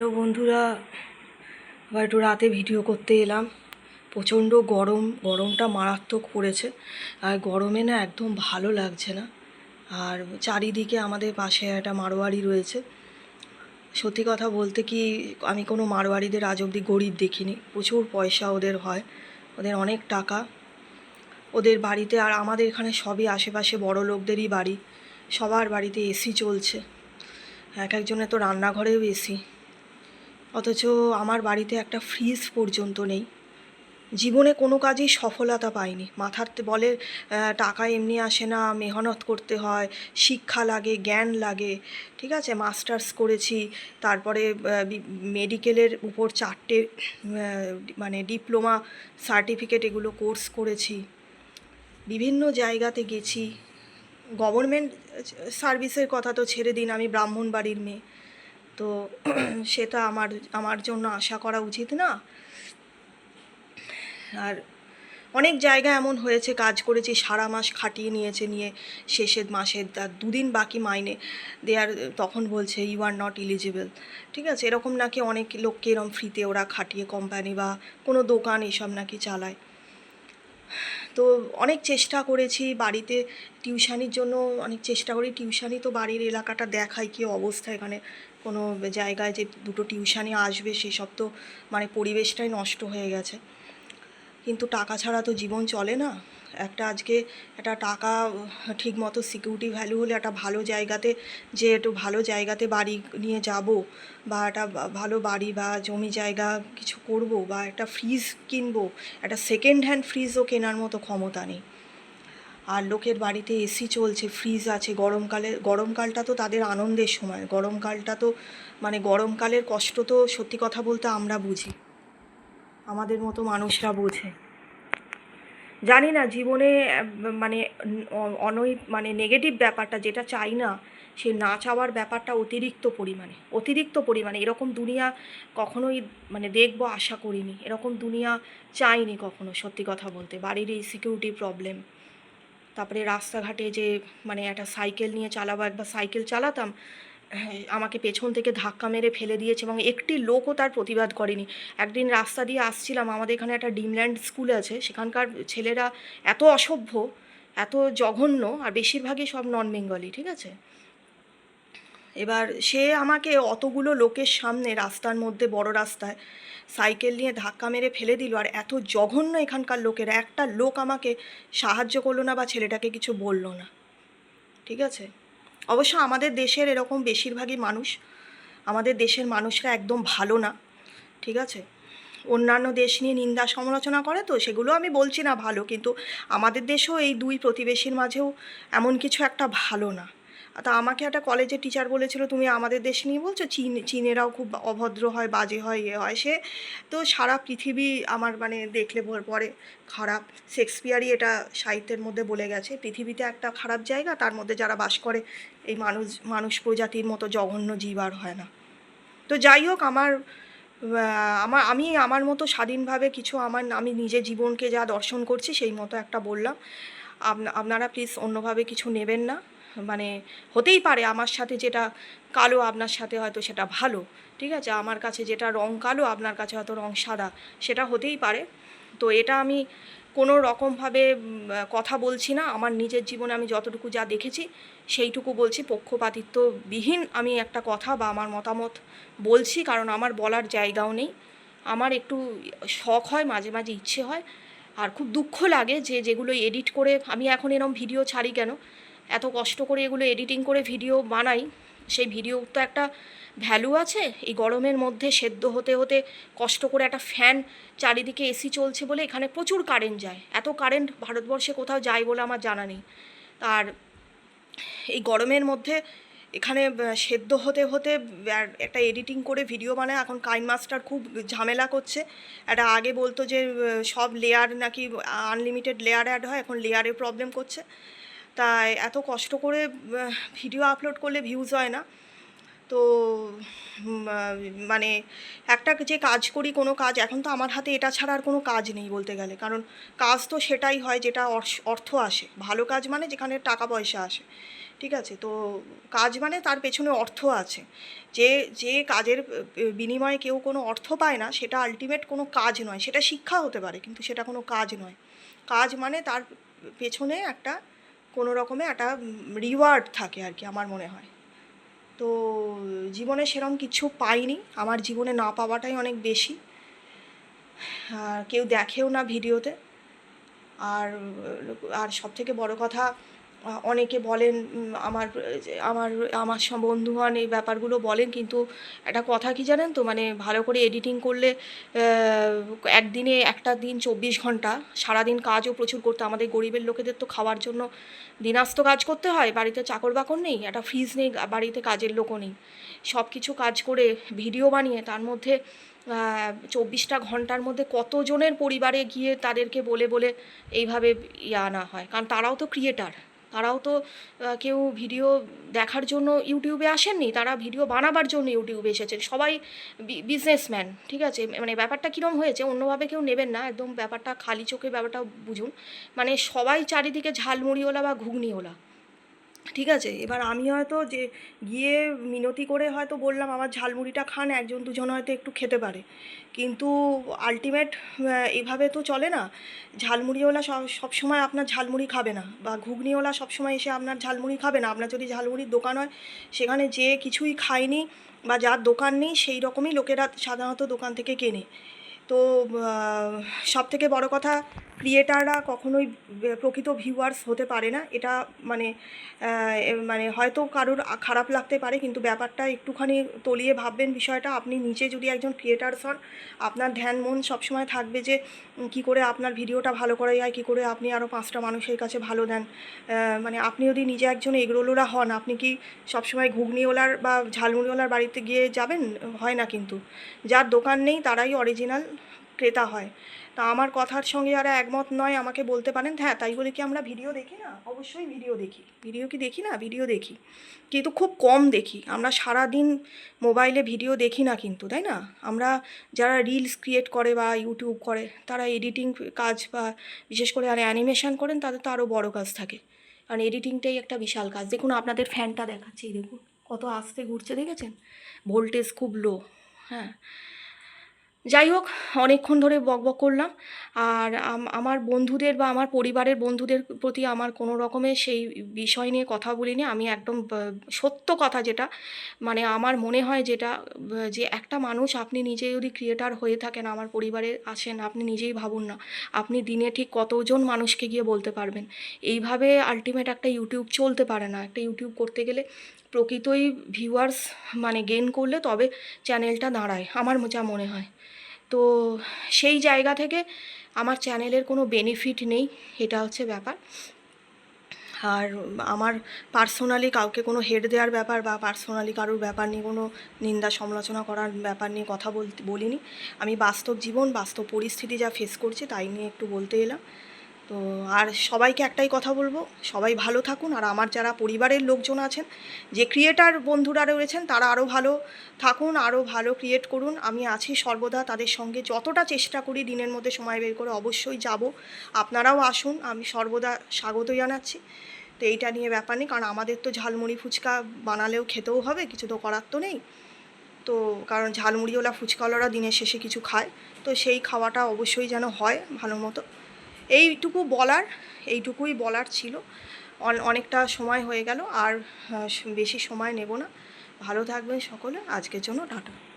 তো বন্ধুরা, আবার একটু রাতে ভিডিও করতে এলাম। প্রচণ্ড গরম, গরমটা মারাত্মক পড়েছে। আর গরমে না একদম ভালো লাগছে না। আর চারিদিকে আমাদের পাশে একটা মারোয়ারি রয়েছে। সত্যি কথা বলতে কি, আমি কোনো মারোয়ারিদের আজ অবধি গরিব দেখিনি। প্রচুর পয়সা ওদের হয়, ওদের অনেক টাকা। ওদের বাড়িতে আর আমাদের এখানে সবই আশেপাশে বড় লোকদেরই বাড়ি। সবার বাড়িতে এসি চলছে। এক একজনের তো রান্নাঘরেও এসি। অথচ আমার বাড়িতে একটা ফ্রিজ পর্যন্ত নেই। জীবনে কোনো কাজেই সফলতা পাইনি। মাথার বলে টাকা এমনি আসে না, মেহনত করতে হয়, শিক্ষা লাগে, জ্ঞান লাগে। ঠিক আছে মাস্টার্স করেছি, তারপরে মেডিকেলের উপর চারটে মানে ডিপ্লোমা সার্টিফিকেট এগুলো কোর্স করেছি। বিভিন্ন জায়গাতে গেছি। গভর্নমেন্ট সার্ভিসের কথা তো ছেড়ে দিন, আমি ব্রাহ্মণ বাড়ির মেয়ে। তো সেটা আমার আমার জন্য আশা করা উচিত না। আর অনেক জায়গা এমন হয়েছে, কাজ করেছি, সারা মাস খাটিয়ে নিয়েছে, নিয়ে শেষের মাসের দুদিন বাকি মাইনে। দেয়ার তখন বলছে ইউ আর নট ইলিজিবল ঠিক আছে, এরকম নাকি অনেক লোককে এরকম ফ্রিতে ওরা খাটিয়ে কোম্পানি বা কোনো দোকান এসব নাকি চালায়। তো অনেক চেষ্টা করেছি বাড়িতে টিউশানির জন্য, অনেক চেষ্টা করি। টিউশানি তো বাড়ির এলাকাটা দেখায় কী অবস্থা, এখানে কোনো জায়গায় যে দুটো টিউশানি আসবে সেসব তো মানে পরিবেশটাই নষ্ট হয়ে গেছে। কিন্তু টাকা ছাড়া তো জীবন চলে না। একটা আজকে একটা টাকা ঠিক মতো সিকিউরিটি ভ্যালু হলে একটা ভালো জায়গাতে যে একটু ভালো জায়গাতে বাড়ি নিয়ে যাব বা একটা ভালো বাড়ি বা জমি জায়গা কিছু করব বা একটা ফ্রিজ কিনবো, একটা সেকেন্ড হ্যান্ড ফ্রিজও কেনার মতো ক্ষমতা নেই। আর লোকের বাড়িতে এসি চলছে ফ্রিজ আছে, গরমকালে, গরমকালটা তো তাদের আনন্দের সময়, গরমকালটা তো মানে গরমকালের কষ্ট তো সত্যি কথা বলতে আমরা বুঝি। আমাদের মতো মানুষরা বোঝে। জানি না, জীবনে মানে অনৈ মানে নেগেটিভ ব্যাপারটা যেটা চাই না, সে না চাওয়ার ব্যাপারটা অতিরিক্ত পরিমাণে অতিরিক্ত পরিমাণে। এরকম দুনিয়া কখনোই মানে দেখব, আশা করিনি। এরকম দুনিয়া চাইনি কখনো, সত্যি কথা বলতে। বাড়ির এই সিকিউরিটি প্রবলেম তারপরে রাস্তাঘাটে যে মানে একটা সাইকেল নিয়ে চালাবো একবার সাইকেল চালাতাম আমাকে পেছন থেকে ধাক্কা মেরে ফেলে দিয়েছে এবং একটি লোকও তার প্রতিবাদ করেনি। একদিন রাস্তা দিয়ে আসছিলাম, আমাদের এখানে একটা ডিমল্যান্ড স্কুল আছে, সেখানকার ছেলেরা এত অসভ্য, এত জঘন্য আর বেশিরভাগই সব নন বেঙ্গলি ঠিক আছে? এবার সে আমাকে অতগুলো লোকের সামনে রাস্তার মধ্যে, বড় রাস্তায় সাইকেল নিয়ে ধাক্কা মেরে ফেলে দিল আর এত জঘন্য এখানকার লোকেরা, একটা লোক আমাকে সাহায্য করল না বা ছেলেটাকে কিছু বলল না, ঠিক আছে? অবশ্য আমাদের দেশের এরকম বেশিরভাগই মানুষ, আমাদের দেশের মানুষরা একদম ভালো না, ঠিক আছে? অন্যান্য দেশ নিয়ে নিন্দা সমালোচনা করে তো, সেগুলো আমি বলছি না ভালো, কিন্তু আমাদের দেশেও এই দুই প্রতিবেশীর মাঝেও এমন কিছু একটা ভালো না। তা আমাকে একটা কলেজের টিচার বলেছিল, তুমি আমাদের দেশ নিয়ে বলছো? চীন, চীনেরাও খুব অভদ্র হয়, বাজে হয় ইয়ে হয় সে। তো সারা পৃথিবী আমার মানে দেখলে পর- খারাপ। শেক্সপিয়ারই এটা সাহিত্যের মধ্যে বলে গেছে। পৃথিবীতে একটা খারাপ জায়গা, তার মধ্যে যারা বাস করে, এই মানুষ মানুষ প্রজাতির মতো জঘন্য জীব আর হয় না। তো যাই হোক, আমার আমার, আমি আমার মতো স্বাধীনভাবে কিছু আমার, আমি নিজে জীবনকে যা দর্শন করছি, সেই মতো একটা বললাম। আপনারা প্লিজ অন্যভাবে কিছু নেবেন না। মানে হতেই পারে আমার সাথে যেটা কালো আপনার সাথে হয়তো সেটা ভালো, ঠিক আছে? আমার কাছে যেটা রং কালো, আপনার কাছে হয়তো রং সাদা, সেটা হতেই পারে। তো এটা আমি কোনো রকমভাবে কথা বলছি না। আমার নিজের জীবনে আমি যতটুকু যা দেখেছি, সেইটুকু বলছি। পক্ষপাতিত্ববিহীন আমি একটা কথা বা আমার মতামত বলছি, কারণ আমার বলার জায়গাও নেই। আমার একটু শখ হয়, মাঝে মাঝে ইচ্ছে হয়। আর খুব দুঃখ লাগে যে, যেগুলো এডিট করে আমি এখন এরম ভিডিও ছাড়ি কেন? এত কষ্ট করে এগুলো এডিটিং করে ভিডিও বানাই, সেই ভিডিও তো একটা ভ্যালু আছে। এই গরমের মধ্যে সেদ্ধ হতে হতে কষ্ট করে একটা ফ্যান চারিদিকে এসি চলছে বলে এখানে প্রচুর কারেন্ট যায়। এত কারেন্ট ভারতবর্ষে কোথাও যায় বলে আমার জানা নেই। আর এই গরমের মধ্যে এখানে সেদ্ধ হতে হতে একটা এডিটিং করে ভিডিও বানায়। এখন কাইন মাস্টার খুব ঝামেলা করছে। একটা আগে বলতো যে সব লেয়ার নাকি আনলিমিটেড লেয়ার অ্যাড হয়, এখন লেয়ারে প্রবলেম করছে। তাই এত কষ্ট করে ভিডিও আপলোড করলে ভিউজ হয় না। তো মানে একটা যে কাজ করি কোনো কাজ, এখন তো আমার হাতে এটা ছাড়া আর কোনো কাজ নেই বলতে গেলে। কারণ কাজ তো সেটাই হয় যেটা অর্থ আসে। ভালো কাজ মানে যেখানে টাকা পয়সা আসে। ঠিক আছে? তো কাজ মানে তার পেছনে অর্থ আছে। যে যে কাজের বিনিময়ে কেউ কোনো অর্থ পায় না, সেটা আলটিমেট কোনো কাজ নয়। সেটা শিক্ষা হতে পারে, কিন্তু সেটা কোনো কাজ নয়। কাজ মানে তার পেছনে একটা কোনো রকমে একটা রিওয়ার্ড থাকে আর কি আমার মনে হয়। তো জীবনে সেরকম কিছু পাইনি, আমার জীবনে না পাওয়াটাই অনেক বেশি। আর কেউ দেখেও না ভিডিওতে। আর আর সব থেকে বড় কথা অনেকে বলেন আমার আমার আমার সব বন্ধুগণ এই ব্যাপারগুলো বলেন, কিন্তু একটা কথা কি জানেন তো? মানে ভালো করে এডিটিং করলে একদিনে একটা দিন চব্বিশ ঘণ্টা, সারাদিন কাজও প্রচুর করতে আমাদের গরিবের লোকেদের তো খাওয়ার জন্য দিনাস্ত কাজ করতে হয়, বাড়িতে চাকর বাকর নেই, একটা ফ্রিজ নেই, বাড়িতে কাজের লোকও নেই। সব কিছু কাজ করে ভিডিও বানিয়ে, তার মধ্যে চব্বিশটা ঘণ্টার মধ্যে কতজনের পরিবারে গিয়ে তাদেরকে বলে বলে এইভাবে ইয়ে আনা হয়, কারণ তারাও তো ক্রিয়েটার তারাও তো কেউ ভিডিও দেখার জন্য ইউটিউবে আসেননি, তারা ভিডিও বানাবার জন্য ইউটিউবে এসেছেন। সবাই বিজনেসম্যান ঠিক আছে? মানে ব্যাপারটা কীরকম হয়েছে? অন্যভাবে কেউ নেবেন না, একদম ব্যাপারটা খালি চোখে ব্যাপারটা বুঝুন। মানে সবাই চারিদিকে ঝালমুড়িওলা বা ঘুগনিওয়ালা। ঠিক আছে? এবার আমি হয়তো যে গিয়ে মিনতি করে হয়তো বললাম, আমার ঝালমুড়িটা খান, একজন দুজন হয়তো একটু খেতে পারে। কিন্তু আলটিমেট এভাবে তো চলে না। ঝালমুড়িওয়ালা সব সময় আপনার ঝালমুড়ি খাবে না বা ঘুগনিওয়ালা সবসময় এসে আপনার ঝালমুড়ি খাবে না। আপনার যদি ঝালমুড়ির দোকান হয়, সেখানে যে কিছুই খায়নি বা যার দোকান নেই, সেই রকমই লোকেরা সাধারণত দোকান থেকে কেনে। তো সব থেকে বড় কথা ক্রিয়েটাররা কখনোই প্রকৃত ভিউয়ার্স হতে পারে না। এটা মানে মানে হয়তো কারোর খারাপ লাগতে পারে, কিন্তু ব্যাপারটা একটুখানি তলিয়ে ভাববেন বিষয়টা। আপনি নিজে যদি একজন ক্রিয়েটার্স হন, আপনার ধ্যান, মন সবসময় থাকবে যে কী করে আপনার ভিডিওটা ভালো করা যায়, কী করে আপনি আরও পাঁচটা মানুষের কাছে ভালো দেন। মানে আপনি যদি নিজে একজন এগরোলোরা হন, আপনি কি সবসময় ঘুগনিওয়ালার বা ঝালমুড়িওয়ালার বাড়িতে গিয়ে যাবেন? হয় না কিন্তু। যার দোকান নেই, তারাই অরিজিনাল ক্রেতা হয়। তা আমার কথার সঙ্গে যারা একমত নয়, আমাকে বলতে পারেন হ্যাঁ তাই বলে কি আমরা ভিডিও দেখি না? অবশ্যই ভিডিও দেখি। ভিডিও কি দেখি না? ভিডিও দেখি। কিন্তু খুব কম দেখি। আমরা সারা দিন মোবাইলে ভিডিও দেখি না কিন্তু, তাই না? আমরা যারা রিলস ক্রিয়েট করে বা ইউটিউব করে, তারা এডিটিং কাজ বা বিশেষ করে আর অ্যানিমেশন করেন, তাদের তো আরও বড় কাজ থাকে। কারণ এডিটিংটাই একটা বিশাল কাজ। দেখুন, আপনাদের ফ্যানটা দেখাচ্ছি দেখুন। কত আস্তে ঘুরছে, দেখেছেন? ভোল্টেজ খুব লো হ্যাঁ? যাই হোক, অনেকক্ষণ ধরে বকবক করলাম। আর আমার বন্ধুদের বা আমার পরিবারের বন্ধুদের প্রতি আমার কোনো রকমের সেই বিষয় নিয়ে কথা বলিনি। আমি একদম সত্য কথা যেটা মানে আমার মনে হয় যেটা যে একটা মানুষ আপনি নিজে যদি ক্রিয়েটার হয়ে থাকেন, আমার পরিবারে আসেন, আপনি নিজেই ভাবুন না, আপনি দিনে ঠিক কতজন মানুষকে গিয়ে বলতে পারবেন? এইভাবে আলটিমেট একটা ইউটিউব চলতে পারে না। একটা ইউটিউব করতে গেলে প্রকৃতই ভিউয়ার্স মানে গেন করলে তবে চ্যানেলটা দাঁড়ায়, আমার যা মনে হয়। তো সেই জায়গা থেকে আমার চ্যানেলের কোনো বেনিফিট নেই, এটা হচ্ছে ব্যাপার। আর আমার পার্সোনালি কাউকে কোনো হেড দেওয়ার ব্যাপার বা পার্সোনালি কারোর ব্যাপার নিয়ে কোনো নিন্দা সমালোচনা করার ব্যাপার নিয়ে কথা বলতে বলিনি। আমি বাস্তব জীবন, বাস্তব পরিস্থিতি যা ফেস করছি তাই নিয়ে একটু বলতে এলাম। তো আর সবাইকে একটাই কথা বলব, সবাই ভালো থাকুন। আর আমার যারা পরিবারের লোকজন আছেন, যে ক্রিয়েটার বন্ধুরা রয়েছেন, তারা আরও ভালো থাকুন আরও ভালো ক্রিয়েট করুন। আমি আছি সর্বদা তাদের সঙ্গে। যতটা চেষ্টা করি দিনের মধ্যে সময় বের করে অবশ্যই যাব। আপনারাও আসুন, আমি সর্বদা স্বাগত জানাচ্ছি। তো এইটা নিয়ে ব্যাপার নেই, কারণ আমাদের তো ঝালমুড়ি ফুচকা বানালেও খেতেও হবে, কিছু তো করার তো নেই। তো কারণ ঝালমুড়িওয়ালা ফুচকাওয়ালারা দিনের শেষে কিছু খায়, তো সেই খাওয়াটা অবশ্যই যেন হয় ভালো মতো। এইটুকু বলার, এইটুকুই বলার ছিল। অন- অনেকটা সময় হয়ে গেল, আর বেশি সময় নেব না। ভালো থাকবেন সকলে, আজকের জন্য টাটা।